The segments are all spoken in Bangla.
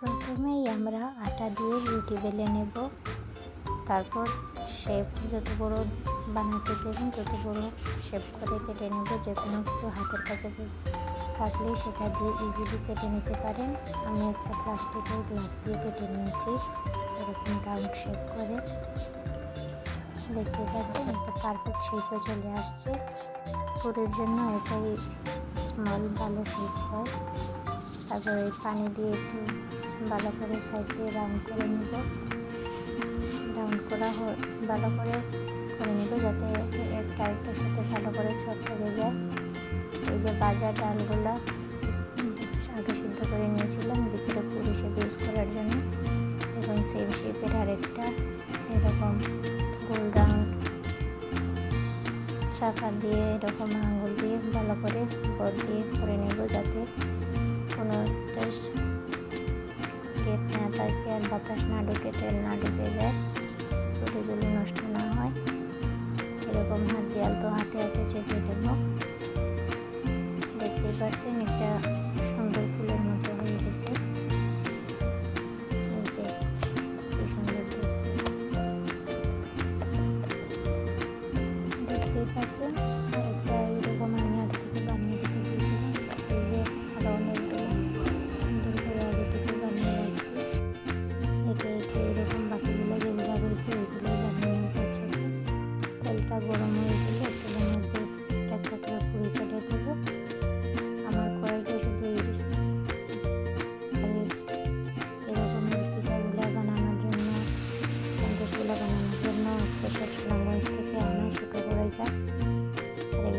প্রথমেই আমরা আটা দিয়ে রুটি বেলে নেব। তারপর শেপ যত বড় বানাতে চাইবেন, তত বড় শেপ করে কেটে নেব। যে কোনো কিছু হাতের কাছে থাকলে সেটা দিয়ে ইজিলি কেটে নিতে পারেন। আমি একটা প্লাস্টিকের গ্লাস দিয়ে কেটে নিয়েছি। এরকম রাউন্ড শেপ করে। দেখতে পাচ্ছেন, একটা পারফেক্ট শেপে চলে আসছে। পুরের জন্য এটাই স্মল ভালো শেপ হয়। তারপরে পানি দিয়ে একটু ভালো করে সাইড দিয়ে রাউন্ড করে নিব। রাউন্ড করা ভালো করে করে নিব যাতে একটা আরেকটার সাথে ভালো করে ছট হয়ে যায়। এই যে বাজার ডালগুলো আগে সিদ্ধ করে নিয়েছিলাম, ভিতরে পুরি শেপ ইউজ করার জন্য। এবং সেম শেপের আরেকটা, এরকম গোল রাউন্ড চাকা দিয়ে, এরকম আঙুল দিয়ে ভালো করে বর দিয়ে করে নেব যাতে কোনো গেট না থাকে আর বাতাস না ঢুকে, তেল না ঢুকে যায় পুরিগুলো নষ্ট না হয়। এরকম হাত দিয়ে আলতো হাতে হাতে চেপে দেব। দেখতেই পাচ্ছেন, একটা সুন্দর ফুলের মতো হয়ে গেছে। দেখতেই পাচ্ছেন, আরেকটা গরম হয়ে গেলে তেলের মধ্যে একটা করে পুরি ছেড়ে দেবো। আমার কড়াইটা শুধু এরকম পিঠাগুলো বানানোর জন্য সন্দেশগুলো বানানোর জন্য স্পেশাল সুনামগঞ্জ থেকে আনা ছোটো কড়াইটা করে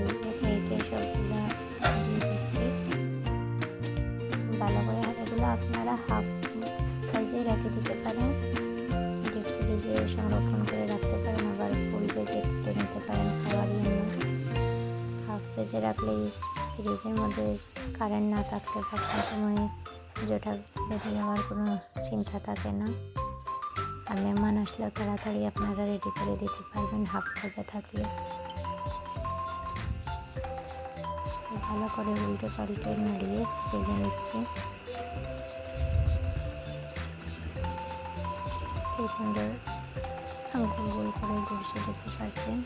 এগুলো আপনারা হাফ সাইজে রেখে দিতে পারেন। ডিপ ফ্রিজে সংরক্ষণ করে কেটে নিতে পারেন খাওয়ার জন্য হাফ পেজে রাখলে ফ্রিজের মধ্যে কারেন্ট না থাকতে পারতাম সময়ে যেটা বেঁধে যাওয়ার কোনো চিন্তা থাকে না। আর মেহমান আসলেও তাড়াতাড়ি আপনারা রেডি করে দিতে পারবেন হাফ ভাজা থাকলে। ভালো করে উল্টে পাল্টে নাড়িয়ে ভেজে নিচ্ছি। কি সুন্দর গোল গোল করে ঘষে দেখতে পাচ্ছেন